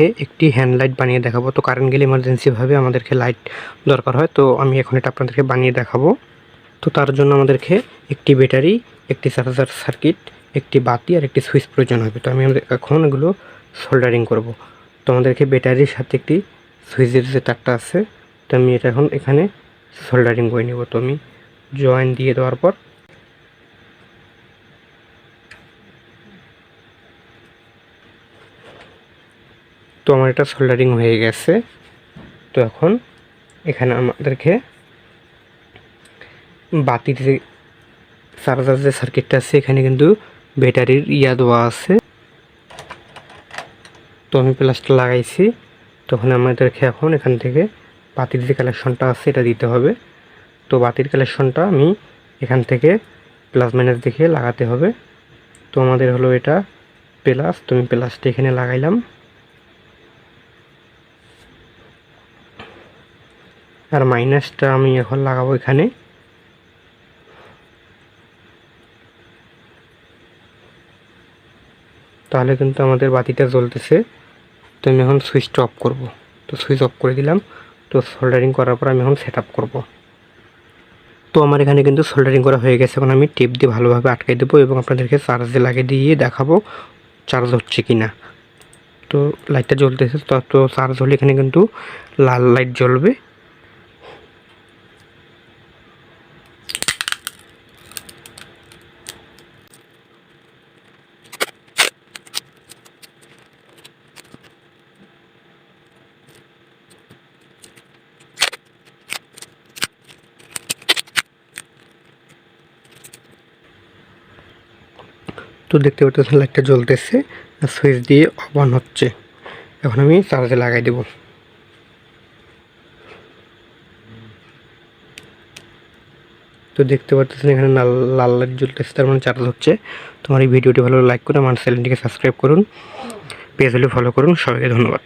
আপনাদেরকে একটি hand light বানিয়ে দেখাবো। তো কারেন্ট গেলে ইমার্জেন্সিভাবে আমাদেরকে লাইট দরকার হয়। তো আমি এখন এটা আপনাদেরকে বানিয়ে দেখাবো। তো তার জন্য আমাদেরকে একটি ব্যাটারি একটি চার্জার সার্কিট একটি বাতি আর একটি সুইচ প্রয়োজন হবে। তো আমি এখন এগুলো সোল্ডারিং করব। তো আমাদেরকে ব্যাটারির সাথে একটি সুইচের যে তারটা আছে, তো আমি এটা এখন এখানে সোল্ডারিং করে নেব। তো আমি জয়েন দিয়ে দেওয়ার পর তো আমার এটা সোল্ডারিং হয়ে গেছে। তো এখন এখানে আমাদেরকে বাতির যে চার্জার যে সার্কিটটা আছে, এখানে কিন্তু ব্যাটারির ইয়া দেওয়া আছে। তো আমি প্লাসটা লাগাইছি। তখন আমাদেরকে এখন এখান থেকে বাতির যে কালেকশনটা আছে, এটা দিতে হবে। তো বাতির কালেকশনটা আমি এখান থেকে প্লাস মাইনাস দেখে লাগাতে হবে। তো আমাদের হলো এটা প্লাস তুমি প্লাসটা এখানে লাগাইলাম। আর মাইনাসটা আমি এখন লাগাবো এখানে। তাহলে কিন্তু আমাদের বাতিটা জ্বলতেছে। তো আমি এখন সুইচটা অফ করব। তো সুইচ অফ করে দিলাম। তো সোল্ডারিং করার পর আমি এখন সেট আপ করব। তো আমার এখানে কিন্তু সোল্ডারিং করা হয়ে গেছে। এখন আমি টেপ দিয়ে ভালোভাবে আটকে দেবো এবং আপনাদেরকে চার্জে লাগিয়ে দিয়ে দেখাবো চার্জ হচ্ছে কি না তো লাইটটা জ্বলতেছে। তো তো চার্জ হলে এখানে কিন্তু লাল লাইট জ্বলবে। তো দেখতে পাচ্ছেন লাইটটা জ্বলতেছে, সুইচ দিয়ে অন হচ্ছে। এখন আমি চার্জে লাগাই দেব। তো দেখতে পাচ্ছেন এখানে লাল লাইট জ্বলতেছে, তার মানে চার্জ হচ্ছে। তোমার এই ভিডিওটি ভালো লাইক করে আমার চ্যানেলটিকে সাবস্ক্রাইব করুন, পেজ হলে ফলো করুন, সবাইকে ধন্যবাদ।